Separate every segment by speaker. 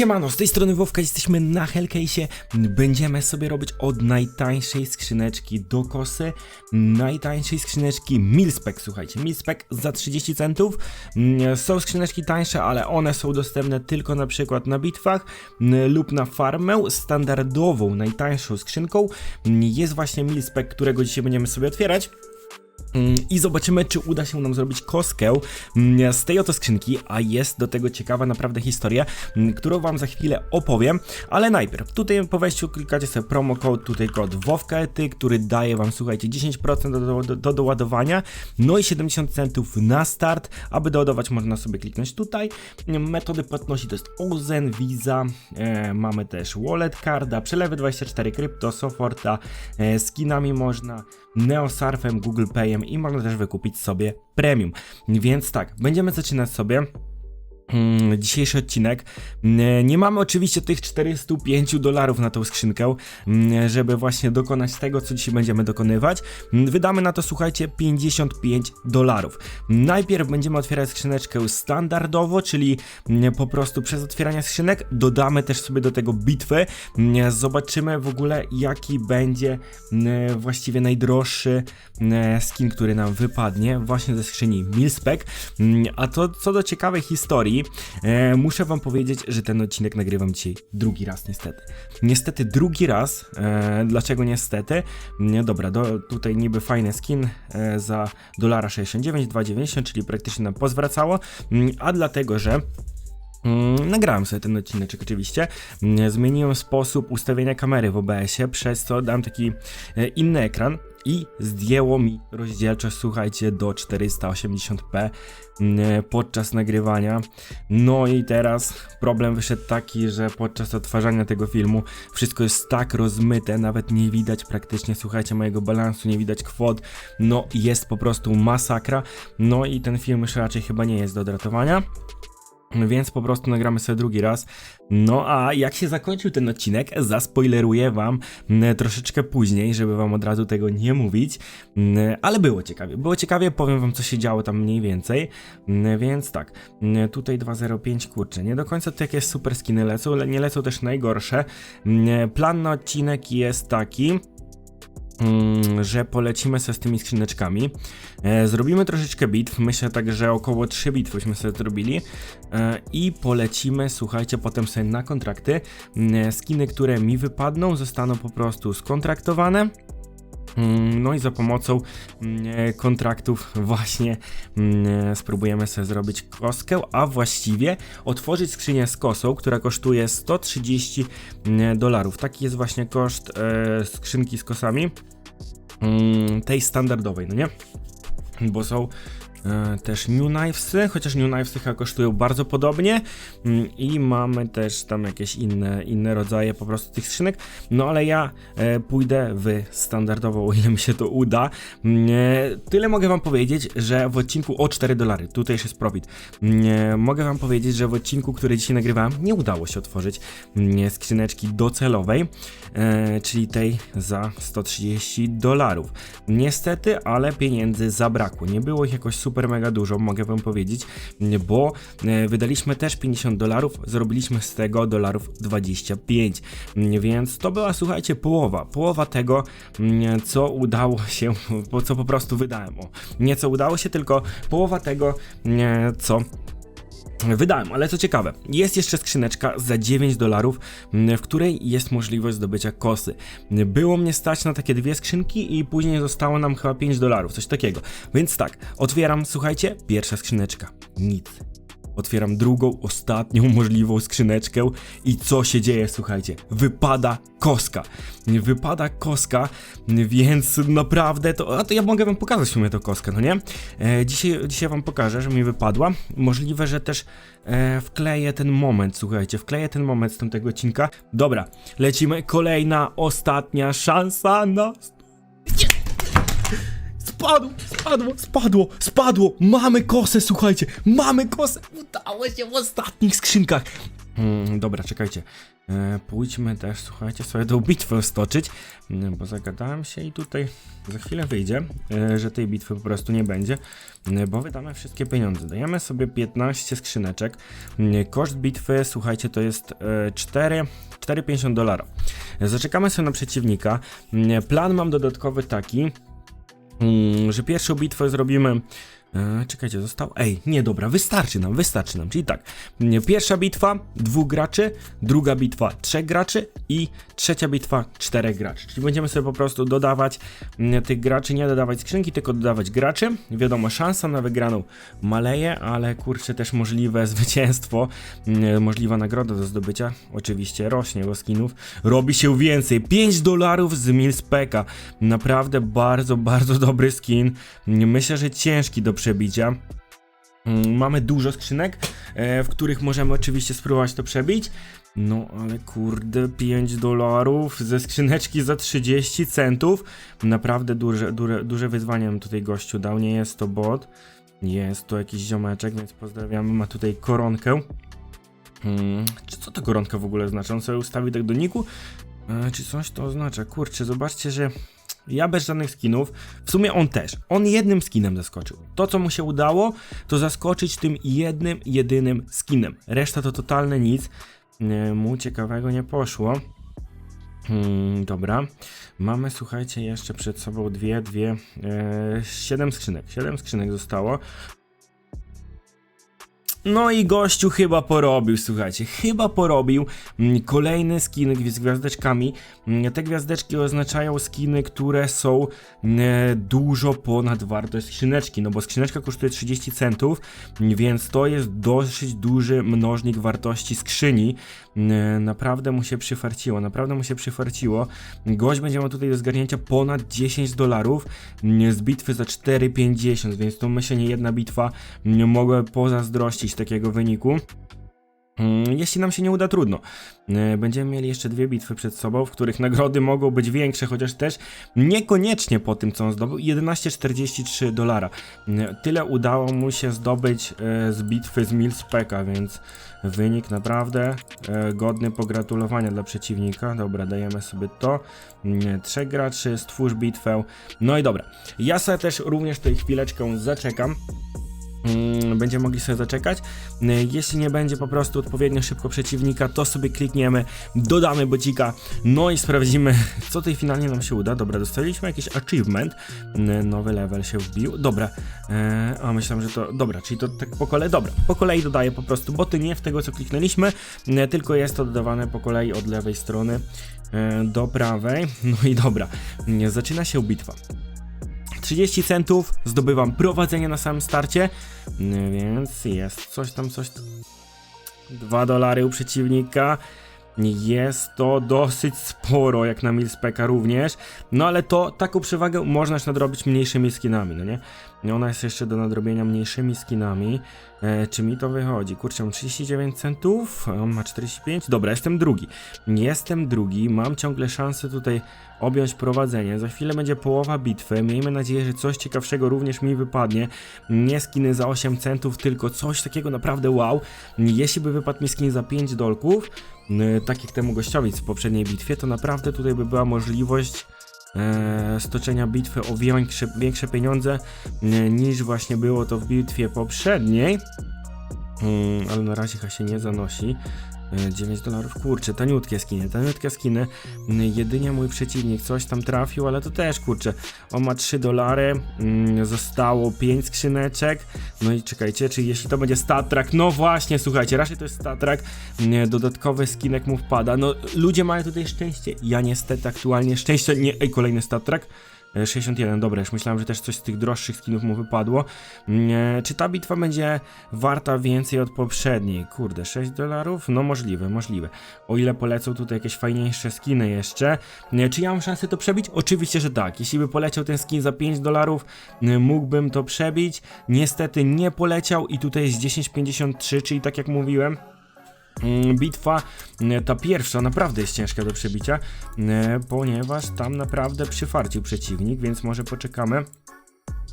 Speaker 1: Siemano, z tej strony Wowka, jesteśmy na Hellcase'ie. Będziemy sobie robić od najtańszej skrzyneczki do kosy, najtańszej skrzyneczki Milspec, słuchajcie, Milspec za 30 centów. Mm, Są skrzyneczki tańsze, ale one są dostępne tylko na przykład na bitwach mm, lub na farmę. Standardową, najtańszą skrzynką mm, jest właśnie Milspec, którego dzisiaj będziemy sobie otwierać. Mm, I zobaczymy, czy uda się nam zrobić koskę mm, z tej oto skrzynki, a jest do tego ciekawa naprawdę historia, mm, którą wam za chwilę opowiem, ale najpierw, tutaj po wejściu klikacie sobie promo code, tutaj kod WOWKETY, który daje wam, słuchajcie, 10% do, do, do doładowania, no i 70 centów na start, aby doładować można sobie kliknąć tutaj, metody płatności to jest Ozen, Visa, e, mamy też Wallet Carda, przelewy 24 krypto, Soforta, e, skinami można, Neosarfem, Google Payem i można też wykupić sobie premium. Więc tak, będziemy zaczynać sobie dzisiejszy odcinek. Mm, Nie mamy oczywiście tych 405 dolarów na tą skrzynkę, mm, żeby właśnie dokonać tego, co dzisiaj będziemy dokonywać. Wydamy na to, słuchajcie, 55 dolarów. Najpierw będziemy otwierać skrzyneczkę standardowo, czyli po prostu przez otwieranie skrzynek dodamy też sobie do tego bitwy. Zobaczymy w ogóle, jaki będzie właściwie najdroższy skin, który nam wypadnie właśnie ze skrzyni Milspec. A to co do ciekawej historii, e, muszę wam powiedzieć, że ten odcinek nagrywam dzisiaj drugi raz niestety. Niestety drugi raz. E, dlaczego niestety? Nie, dobra, do, tutaj niby fajny skin e, za dolara 69, 2,90, czyli praktycznie nam pozwracało, mm, a dlatego, że Mm, Nagrałem sobie ten odcinek oczywiście. Mm, Zmieniłem sposób ustawienia kamery w OBS-ie, przez co dam taki e, inny ekran i zdjęło mi rozdzielczość, słuchajcie, do 480p mm, podczas nagrywania. No i teraz problem wyszedł taki, że podczas odtwarzania tego filmu wszystko jest tak rozmyte, nawet nie widać praktycznie, słuchajcie, mojego balansu, nie widać kwot. No jest po prostu masakra. No i ten film już raczej chyba nie jest do odratowania. Więc po prostu nagramy sobie drugi raz. No a jak się zakończył ten odcinek, zaspoileruję wam m, troszeczkę później, żeby wam od razu tego nie mówić. M, Ale było ciekawie. Było ciekawie, powiem wam co się działo tam mniej więcej. M, Więc tak, tutaj 2.05, kurczę, nie do końca to jakieś super skiny lecą, ale nie lecą też najgorsze. Plan na odcinek jest taki mm, że polecimy sobie z tymi skrzyneczkami. E, zrobimy troszeczkę bitw, myślę tak, że około 3 bitwyśmy sobie zrobili e, i polecimy, słuchajcie, potem sobie na kontrakty. Mm, skiny, które mi wypadną, zostaną po prostu skontraktowane. Mm, No i za pomocą mm, e, kontraktów właśnie mm, e, spróbujemy sobie zrobić koskę, a właściwie otworzyć skrzynię z kosą, która kosztuje 130 mm, dolarów. Taki jest właśnie koszt e, skrzynki z kosami tej standardowej, no nie? Bo są też New Knivesy, chociaż New Knivesy chyba kosztują bardzo podobnie mm, i mamy też tam jakieś inne, inne rodzaje po prostu tych skrzynek, no ale ja e, pójdę w standardową, o ile mi się to uda. Mm, e, Tyle mogę wam powiedzieć, że w odcinku o 4 dolary, tutaj jest profit, Mm, e, mogę wam powiedzieć, że w odcinku, który dzisiaj nagrywałem, nie udało się otworzyć skrzyneczki docelowej, e, czyli tej za 130 dolarów. Niestety, ale pieniędzy zabrakło. Nie było ich jakoś super mega dużo, mogę wam powiedzieć, bo e, wydaliśmy też 50 dolarów, zrobiliśmy z tego dolarów 25. Mm, Więc to była, słuchajcie, połowa. Połowa tego, mm, co udało się, co po prostu wydałem. Nie co udało się, tylko połowa tego, mm, co Wydałem, ale co ciekawe, jest jeszcze skrzyneczka za 9 dolarów, w której jest możliwość zdobycia kosy. Było mnie stać na takie dwie skrzynki i później zostało nam chyba 5 dolarów, coś takiego. Więc tak, otwieram, słuchajcie, pierwsza skrzyneczka. Nic. Otwieram drugą, ostatnią możliwą skrzyneczkę i co się dzieje, słuchajcie? Wypada koska. Wypada koska, więc naprawdę to... A to ja mogę wam pokazać w sumie to koskę, no nie? E, dzisiaj, dzisiaj wam pokażę, że mi wypadła. Możliwe, że też e, wkleję ten moment, słuchajcie, wkleję ten moment z tamtego odcinka. Dobra, lecimy. Kolejna, ostatnia szansa na... Spadło, spadło, spadło, spadło! Mamy kosę, słuchajcie! Mamy kosę! Udało się w ostatnich skrzynkach! Mm, dobra, czekajcie. E, pójdźmy też, słuchajcie, sobie tą bitwę stoczyć, mm, bo zagadałem się i tutaj za chwilę wyjdzie, e, że tej bitwy po prostu nie będzie, mm, bo wydamy wszystkie pieniądze. Dajemy sobie 15 skrzyneczek. Mm, Koszt bitwy, słuchajcie, to jest e, 4 4,50 dolarów. Zaczekamy sobie na przeciwnika. Plan mam dodatkowy taki, że pierwszą bitwę zrobimy. E, czekajcie, został. Ej, nie dobra, wystarczy nam, wystarczy nam. Czyli tak, pierwsza bitwa dwóch graczy, druga bitwa trzech graczy i trzecia bitwa czterech graczy. Czyli będziemy sobie po prostu dodawać tych graczy, nie dodawać skrzynki, tylko dodawać graczy. Wiadomo, szansa na wygraną maleje, ale kurczę też możliwe zwycięstwo, możliwa nagroda do zdobycia oczywiście rośnie, bo skinów robi się więcej. 5 dolarów z Milspeka. Naprawdę bardzo, bardzo dobry skin. Myślę, że ciężki do przebicia. Mm, Mamy dużo skrzynek, e, w których możemy oczywiście spróbować to przebić. No ale kurde, 5 dolarów ze skrzyneczki za 30 centów. Naprawdę duże, duże, duże wyzwanie tutaj gościu dał. Nie jest to bot, jest to jakiś ziomeczek, więc pozdrawiamy. Ma tutaj koronkę. Hmm, czy co to koronka w ogóle oznacza? On sobie ustawi tak do niku? E, czy coś to oznacza? Kurczę, zobaczcie, że ja bez żadnych skinów, w sumie on też. On jednym skinem zaskoczył. To, co mu się udało, to zaskoczyć tym jednym, jedynym skinem. Reszta to totalne nic. Mu ciekawego nie poszło. Hmm, dobra. Mamy, słuchajcie, jeszcze przed sobą dwie, dwie, e, siedem skrzynek. Siedem skrzynek zostało. No i gościu chyba porobił, słuchajcie, chyba porobił mm, kolejny skin z gwiazdeczkami. Mm, Te gwiazdeczki oznaczają skiny, które są mm, dużo ponad wartość skrzyneczki, no bo skrzyneczka kosztuje 30 centów, więc to jest dosyć duży mnożnik wartości skrzyni. Mm, Naprawdę mu się przyfarciło, naprawdę mu się przyfarciło. Gość będzie miał tutaj do zgarnięcia ponad 10 dolarów z bitwy za 4,50, więc to myślę nie jedna bitwa mm, mogę takiego wyniku. Mm, Jeśli nam się nie uda, trudno. E, Będziemy mieli jeszcze dwie bitwy przed sobą, w których nagrody mogą być większe, chociaż też niekoniecznie po tym, co on zdobył. 11,43 dolara. E, Tyle udało mu się zdobyć e, z bitwy z Milspeka, więc wynik naprawdę godny pogratulowania dla przeciwnika. Dobra, dajemy sobie to. Mm, Trzech graczy, stwórz bitwę. No i dobra. Ja sobie też również tutaj chwileczkę zaczekam. Mm, Będziemy mogli sobie zaczekać. Y, Jeśli nie będzie po prostu odpowiednio szybko przeciwnika, to sobie klikniemy, dodamy bocika, no i sprawdzimy, co tutaj finalnie nam się uda. Dobra, dostaliśmy jakiś achievement, Y, nowy level się wbił. Dobra, e, a myślałem, że to. Dobra, czyli to tak po kolei. Dobra, po kolei dodaję po prostu boty, nie w tego co kliknęliśmy, y, tylko jest to dodawane po kolei od lewej strony do prawej. No i dobra, y, zaczyna się bitwa. 30 centów, zdobywam prowadzenie na samym starcie, Mm, więc jest coś tam, coś tam. 2 dolary u przeciwnika. Jest to dosyć sporo, jak na Milspeka również. No ale to taką przewagę można już nadrobić mniejszymi skinami, no nie? Ona jest jeszcze do nadrobienia mniejszymi skinami. E, czy mi to wychodzi? Kurczę, mam 39 centów, a on ma 45. Dobra, jestem drugi. Jestem drugi, mam ciągle szansę tutaj objąć prowadzenie. Za chwilę będzie połowa bitwy. Miejmy nadzieję, że coś ciekawszego również mi wypadnie. Nie skiny za 8 centów, tylko coś takiego naprawdę wow. Jeśli by wypadł mi skin za 5 dolków, tak jak temu gościowi w poprzedniej bitwie, to naprawdę tutaj by była możliwość e, stoczenia bitwy o większe, większe pieniądze niż właśnie było to w bitwie poprzedniej. Mm, ale na razie chyba się nie zanosi. E, 9 dolarów, kurczę, taniutkie skiny, taniutkie skiny. Mm, Jedynie mój przeciwnik coś tam trafił, ale to też kurczę. On ma 3 dolary, mm, zostało 5 skrzyneczek. No i czekajcie, czy jeśli to będzie statrak, no właśnie, słuchajcie, raczej to jest statrak. Mm, Dodatkowy skinek mu wpada. No ludzie mają tutaj szczęście. Ja niestety aktualnie szczęście nie. Ej, kolejny statrak. E, 61, dobra, już myślałem, że też coś z tych droższych skinów mu wypadło. Mm, e, Czy ta bitwa będzie warta więcej od poprzedniej? Kurde, 6 dolarów? No możliwe, możliwe. O ile polecą tutaj jakieś fajniejsze skiny jeszcze. E, Czy ja mam szansę to przebić? Oczywiście, że tak. Jeśli by poleciał ten skin za 5 dolarów, e, mógłbym to przebić. Niestety nie poleciał i tutaj jest 10,53, czyli tak jak mówiłem, Bitwa, mm, ta pierwsza, naprawdę jest ciężka do przebicia, mm, ponieważ tam naprawdę przyfarcił przeciwnik, więc może poczekamy.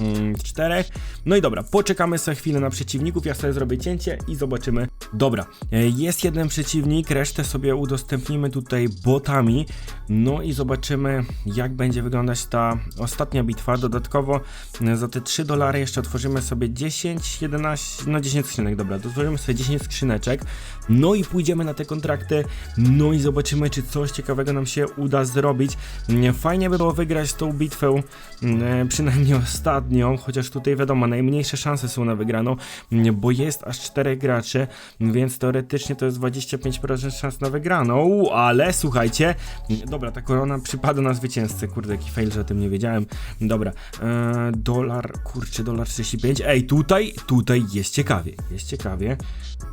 Speaker 1: Mm, czterech. No i dobra, poczekamy sobie chwilę na przeciwników, ja sobie zrobię cięcie i zobaczymy. Dobra, e, jest jeden przeciwnik, resztę sobie udostępnimy tutaj botami. No i zobaczymy, jak będzie wyglądać ta ostatnia bitwa. Dodatkowo e, za te 3 dolary jeszcze otworzymy sobie 10, 11, no 10 skrzynek, dobra, otworzymy sobie 10 skrzyneczek. No i pójdziemy na te kontrakty, no i zobaczymy, czy coś ciekawego nam się uda zrobić. Mm, Fajnie by było wygrać tą bitwę, mm, przynajmniej ostatnią, chociaż tutaj wiadomo, najmniejsze szanse są na wygraną, bo jest aż 4 graczy, więc teoretycznie to jest 25% szans na wygraną, ale słuchajcie, dobra, ta korona przypada na zwycięzcę, kurde, jaki fail, że o tym nie wiedziałem, dobra, e, dolar, kurczę, dolar 35, ej, tutaj, tutaj jest ciekawie, jest ciekawie,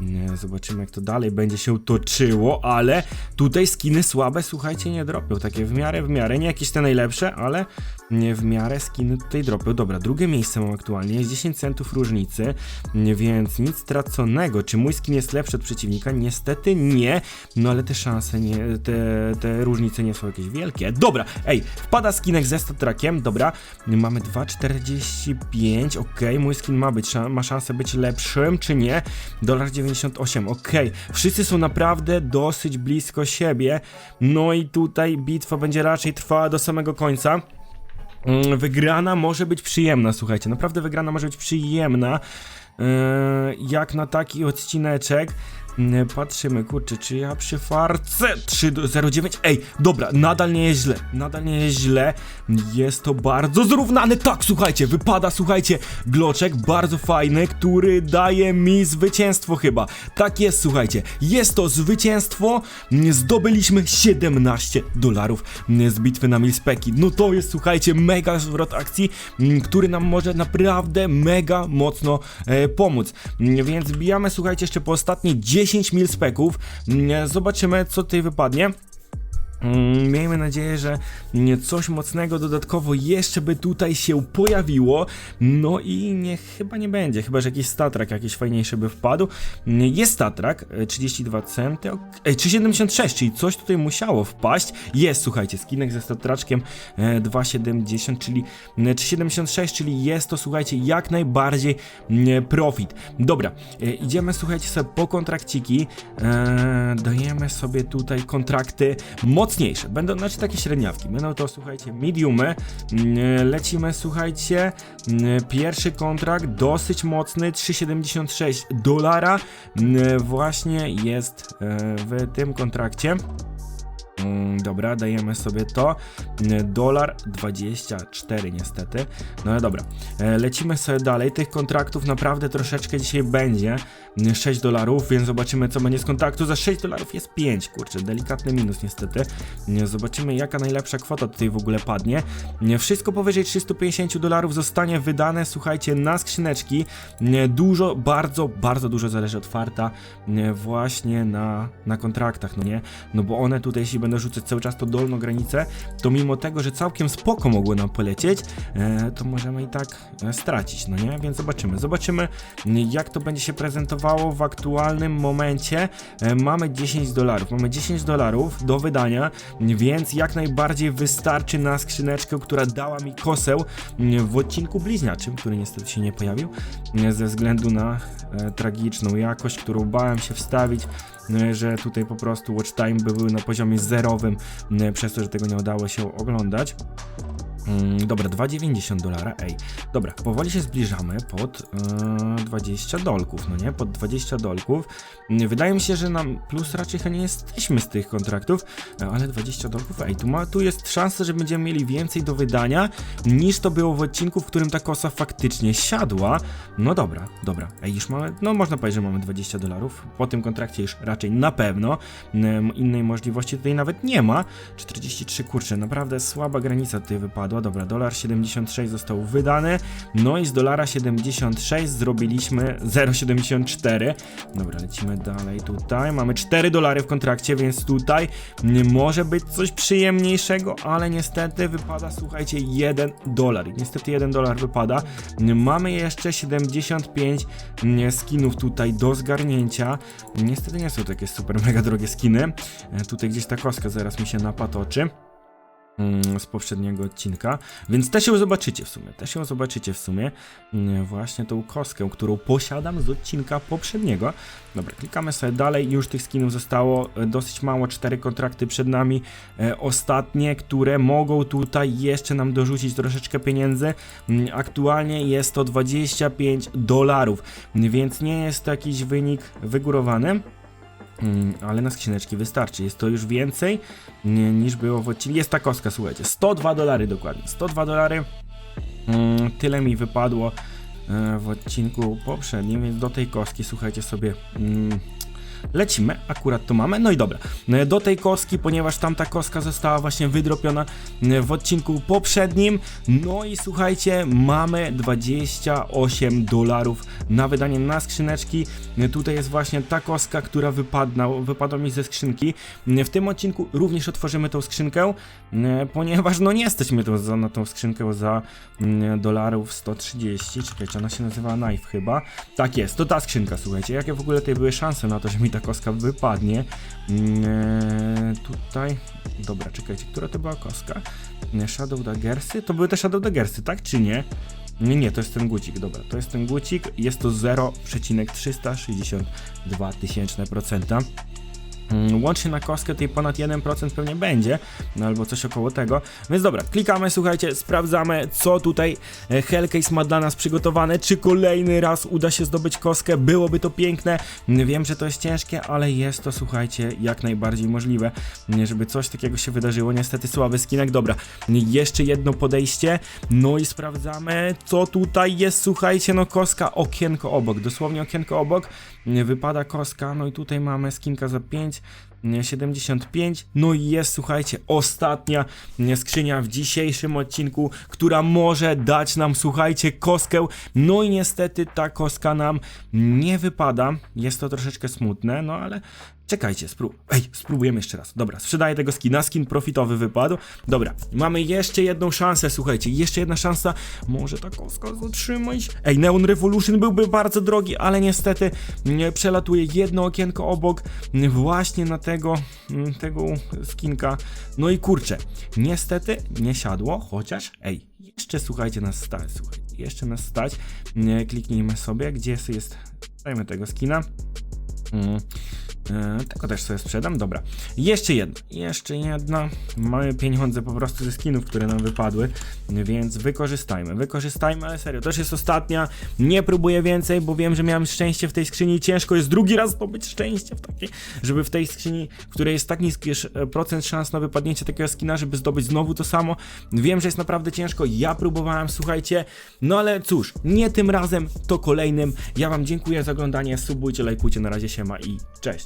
Speaker 1: nie, zobaczymy jak to dalej będzie się toczyło, ale tutaj skiny słabe, słuchajcie, nie dropią, takie w miarę, w miarę, nie jakieś te najlepsze, ale nie w miarę skiny tutaj dropią. Dobra, drugie miejsce mam aktualnie, jest 10 centów różnicy, więc nic straconego. Czy mój skin jest lepszy od przeciwnika? Niestety nie, no ale te szanse, nie, te, te różnice nie są jakieś wielkie. Dobra, ej, wpada skinek ze statrakiem, dobra, mamy 2,45, okej, mój skin ma być, ma szansę być lepszym, czy nie? Dolar 98, okej, wszyscy są naprawdę dosyć blisko siebie, no i tutaj bitwa będzie raczej trwała do samego końca. Mm, Wygrana może być przyjemna, słuchajcie, naprawdę wygrana może być przyjemna. Yy, jak na taki odcineczek. Patrzymy, kurczę, czy ja przy farce 3,09. Ej, dobra, nadal nie jest źle. Nadal nie jest źle. Jest to bardzo zrównane. Tak, słuchajcie, wypada, słuchajcie, gloczek bardzo fajny, który daje mi zwycięstwo chyba. Tak jest, słuchajcie. Jest to zwycięstwo. Zdobyliśmy 17 dolarów z bitwy na Milspeki. No to jest, słuchajcie, mega zwrot akcji, który nam może naprawdę mega mocno e, pomóc. Więc wbijamy, słuchajcie, jeszcze po ostatnie 10 milspeków. M, Zobaczymy, co tutaj wypadnie. Mm, Miejmy nadzieję, że coś mocnego dodatkowo jeszcze by tutaj się pojawiło. No i nie, chyba nie będzie, chyba że jakiś statrak jakiś fajniejszy by wpadł. Jest statrak, e, 32 centy, ok- ej, 3,76, czyli coś tutaj musiało wpaść. Jest, słuchajcie, skinek ze statraczkiem e, 2,70, czyli mm, 3,76, czyli jest to, słuchajcie, jak najbardziej profit. Dobra, e, idziemy, słuchajcie, sobie po kontrakciki. E, dajemy sobie tutaj kontrakty mocniejsze. Będą, znaczy takie średniawki. Będą to, słuchajcie, mediumy. Mm, Lecimy, słuchajcie. mm, Pierwszy kontrakt dosyć mocny, 3,76 dolara. Mm, Właśnie jest e, w tym kontrakcie. Mm, Dobra, dajemy sobie to. Mm, Dolar 24 niestety. No ale dobra. E, Lecimy sobie dalej. Tych kontraktów naprawdę troszeczkę dzisiaj będzie. Mm, 6 dolarów, więc zobaczymy co będzie z kontraktu. Za 6 dolarów jest 5, kurczę, delikatny minus niestety. Mm, Zobaczymy jaka najlepsza kwota tutaj w ogóle padnie. Mm, Wszystko powyżej 350 dolarów zostanie wydane, słuchajcie, na skrzyneczki. Mm, Dużo, bardzo, bardzo dużo zależy od farta mm, właśnie na, na kontraktach, no nie? No bo one tutaj, jeśli będą rzucać cały czas to dolną granicę, to mimo tego, że całkiem spoko mogło nam polecieć, e, to możemy i tak e, stracić, no nie? Więc zobaczymy. Zobaczymy, jak to będzie się prezentowało w aktualnym momencie. E, mamy 10 dolarów. Mamy 10 dolarów do wydania, więc jak najbardziej wystarczy na skrzyneczkę, która dała mi koseł w odcinku bliźniaczym, który niestety się nie pojawił, ze względu na tragiczną jakość, którą bałem się wstawić że tutaj po prostu watch time by był na poziomie zerowym, m, przez to, że tego nie udało się oglądać. Mm, Dobra, 2,90 dolara, ej. Dobra, powoli się zbliżamy pod e, 20 dolków, no nie? Pod 20 dolków. Mm, Wydaje mi się, że nam plus raczej chyba nie jesteśmy z tych kontraktów, e, ale 20 dolków, ej, tu, ma, tu jest szansa, że będziemy mieli więcej do wydania niż to było w odcinku, w którym ta kosa faktycznie siadła. No dobra, dobra, ej, już mamy, no można powiedzieć, że mamy 20 dolarów. Po tym kontrakcie już raczej na pewno. Em, Innej możliwości tutaj nawet nie ma. 43, kurczę, naprawdę słaba granica tutaj wypadła. Dobra, dolar 76 został wydany. No i z dolara 76 zrobiliśmy 0,74. Dobra, lecimy dalej tutaj. Mamy 4 dolary w kontrakcie, więc tutaj może być coś przyjemniejszego, ale niestety wypada, słuchajcie, 1 dolar. Niestety 1 dolar wypada. Mamy jeszcze 75 mm, skinów tutaj do zgarnięcia. Niestety nie są takie super mega drogie skiny. E, Tutaj gdzieś ta kostka zaraz mi się napatoczy. Mm, z poprzedniego odcinka, więc też ją zobaczycie w sumie, też ją zobaczycie w sumie, Mm, właśnie tą kostkę, którą posiadam z odcinka poprzedniego. Dobra, klikamy sobie dalej, już tych skinów zostało e, dosyć mało, cztery kontrakty przed nami, e, ostatnie, które mogą tutaj jeszcze nam dorzucić troszeczkę pieniędzy, Mm, aktualnie jest to 25 dolarów, więc nie jest to jakiś wynik wygórowany. Mm, ale na skrzyneczki wystarczy. Jest to już więcej niż było w odcinku. Jest ta kostka, słuchajcie. 102 dolary dokładnie. 102 dolary. Mm, tyle mi wypadło e, w odcinku poprzednim, więc do tej kostki, słuchajcie sobie. Lecimy, akurat to mamy. No i dobra, E, do tej kostki, ponieważ tamta kostka została właśnie wydropiona e, w odcinku poprzednim. No i słuchajcie, mamy 28 dolarów na wydanie na skrzyneczki. E, Tutaj jest właśnie ta kostka, która wypadła, wypadła mi ze skrzynki. E, W tym odcinku również otworzymy tą skrzynkę, ponieważ no nie mnie to za, na tą skrzynkę za dolarów 130. Czekajcie, ona się nazywa Knife chyba. Tak jest, to ta skrzynka, słuchajcie. Jakie w ogóle tutaj były szanse na to, że mi ta kostka wypadnie? Mm, e, tutaj. Dobra, czekajcie, która to była kostka? Nie, Shadow Daggersy? To były te Shadow Daggersy, tak czy nie? Nie, nie, to jest ten gucik, dobra, to jest ten gucik, jest to 0,362 tysięczne procenta. Mm, Łącznie na kostkę tej ponad 1% pewnie będzie, no albo coś około tego. Więc dobra, klikamy, słuchajcie, sprawdzamy, co tutaj e, Hellcase ma dla nas przygotowane. Czy kolejny raz uda się zdobyć kostkę? Byłoby to piękne. Mm, Wiem, że to jest ciężkie, ale jest to, słuchajcie, jak najbardziej możliwe, mm, żeby coś takiego się wydarzyło. Niestety słaby skinek. Dobra, jeszcze jedno podejście. No i sprawdzamy, co tutaj jest, słuchajcie, no kostka, okienko obok, dosłownie okienko obok. Wypada kostka, no i tutaj mamy skinka za 5. 75. No i jest, słuchajcie, ostatnia skrzynia w dzisiejszym odcinku, która może dać nam, słuchajcie, kostkę. No i niestety ta kostka nam nie wypada. Jest to troszeczkę smutne, no ale czekajcie, sprób Ej, spróbujemy jeszcze raz. Dobra, sprzedaję tego skina, skin profitowy wypadł. Dobra, mamy jeszcze jedną szansę, słuchajcie, jeszcze jedna szansa. Może ta kostka zatrzymać. Ej, Neon Revolution byłby bardzo drogi, ale niestety nie przelatuje jedno okienko obok mm, właśnie na tego, mm, tego skinka. No i kurczę, niestety nie siadło, chociaż ej, jeszcze słuchajcie nas stać, słuchajcie, jeszcze nas stać. Kliknijmy sobie, gdzie jest, dajmy tego skina. Mm. E, Tego też sobie sprzedam, dobra. Jeszcze jedna, jeszcze jedna. Mamy pieniądze po prostu ze skinów, które nam wypadły, więc wykorzystajmy, wykorzystajmy, ale serio, to już jest ostatnia. Nie próbuję więcej, bo wiem, że miałem szczęście w tej skrzyni. Ciężko jest drugi raz zdobyć szczęście w takiej, żeby w tej skrzyni, w której jest tak niski procent szans na wypadnięcie takiego skina, żeby zdobyć znowu to samo. Wiem, że jest naprawdę ciężko. Ja próbowałem, słuchajcie, no ale cóż, nie tym razem, to kolejnym. Ja Wam dziękuję za oglądanie. Subujcie, lajkujcie, na razie siema i cześć.